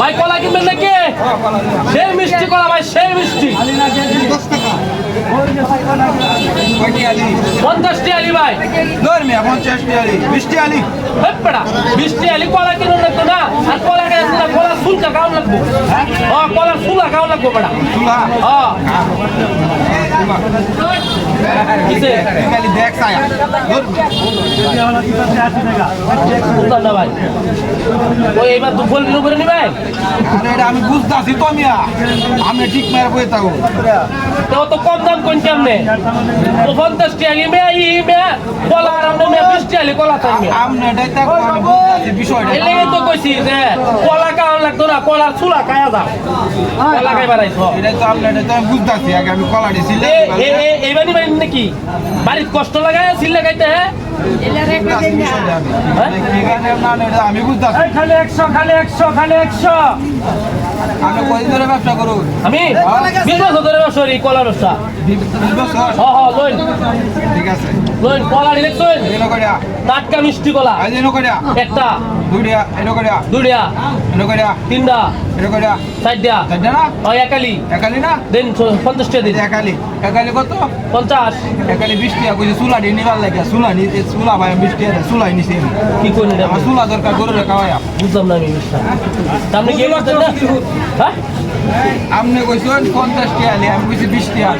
ভাই কলা কিনবেন নাকি? সেই মিষ্টি কলা ভাই সেই মিষ্টি। পঞ্চাশটি আলি ভাই। হেপ্পড়া মিষ্টি আলি কলা কিনুন লাগতো না। আর কলা গাছ না কলা ফুলকা খাওয়া লাগবো। ও কলা ফুলা খাওয়া লাগবো বেড়া। ও কিসে আমি বুঝতেছি তো মিয়া আমি ঠিক মেরে বই থাকো তো তো কম দাম কোন তো পঞ্চাশটি আলি মে ই মে কলা আর আমরা মে বিশটি আলি কলা মে আমি বিষয়টা এলে তো কইছি যে কলা খাওয়া লাগতো না কলার চুলা দাও কলা খাই বাড়াইছো এটাই তো আপনি এটাই তো আমি বুঝতেছি আগে আমি কলা দিয়েছিল এইবার নিবেন নাকি বাড়ির কষ্ট লাগায় সিল লাগাইতে হ্যাঁ? আমি বুঝতেছি। খালি একশো খালি একশো খালি একশো। আমি কদিন ধরে ব্যবসা করুন? আমি? বছর ধরে ব্যবসা করি কলা ব্যবসা। হ হ লইন। ঠিক আছে। লইন কলা নিলেন এনো করিয়া টাটকা মিষ্টি কলা। আজ এনো করিয়া একটা। দুইটা এনো করিয়া দুড়িয়া এনো করিয়া তিনটা। এনো করিয়া চারটা। চারটা না? ও একালি। একালি না? দিন পঞ্চাশটা দিন। একালি। একালি কত? পঞ্চাশ। একালি বিশ টাকা। কইছে চুলা দিয়ে নিবার লাগে চুলা নি চুলা ভাই বিশ টাকা চুলাই নিছি। কি করে আমার চুলা দরকার গরুরে খাওয়াইয়া। বুঝলাম না আমি বিষয়টা আপনি কি করতেন না আপনি কইছেন পঞ্চাশ টাকা নিয়ে আমি কইছি বিশ টাকা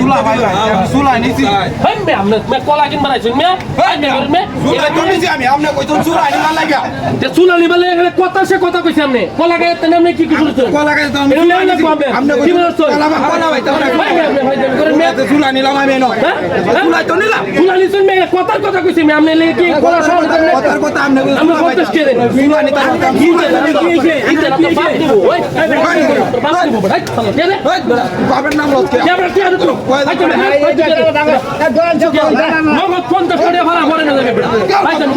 চুলা ভাই ভাই আমি চুলা নিছি। হেন মে আপনি মে কলা কিনবার আইছেন মে হেন মে মে চুলা তো নিছি আমি আপনি কইছেন চুলা নিবার লাগে। তে চুলা নিবালে এখানে কথা সে কথা কইছে আপনি কলা গায়ে তেনে আপনি কি কি শুনছেন কলা গাছ তো আমি এটা নিছি। আপনি কি বলছেন? কলা কলা ভাই তো ভাই, ভাই, ভাই, ভাই, করেন মে আমি চুলা নিলাম আমি এনো। হ্যাঁ? তো নিলাম। চুলা নিছেন মে কথার কথা কইছে মে আপনি লেগে কি কলা সব কথার কথা আপনি কইছেন আমরা চুলা ভাই পঞ্চাশ টাকা দেন। চুলা নিতে কি যে কি যে এটা আপনি বাপ দিব ওই বাপ দিব ভাই চলো কে দে বাবার নাম লতকে কে আমরা কি আর তো ভাই তুমি ভাই নগদ পঞ্চাশ টাকা ভাড়া ভরে না যাবে ভাই তুমি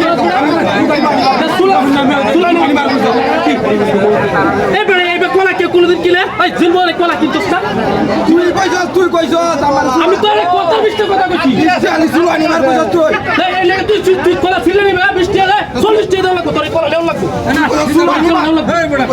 চুলা চুলা নিবার এই বেড়ে এই কলা কে কোনোদিন কিলে ভাই জিনবো কলা কিনছিস না তুই কইছস তুই কইছস আমার আমি তো আরে কথা কথা কইছি। চালি চুলা নিবার কইছস তুই এই এই তুই কলা ফিলে নিবে বৃষ্টি আলে চল্লিশ টাকা দেওয়া লাগবে তোর কলা নেওয়া লাগবে চুলা নিবার এই বড়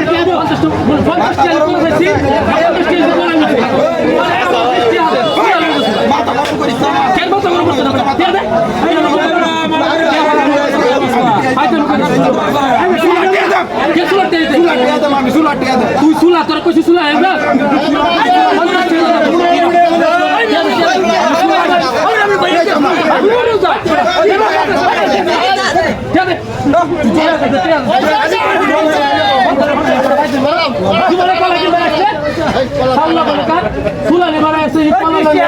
তুই সুলা তোর কইছিস সুলা এই না পঞ্চাশ টাকা দেবে। এই দেবে, কে দেবে? আমি ভাই আমি মরে যা কে দে তুই বলে কলা কি বানাইছে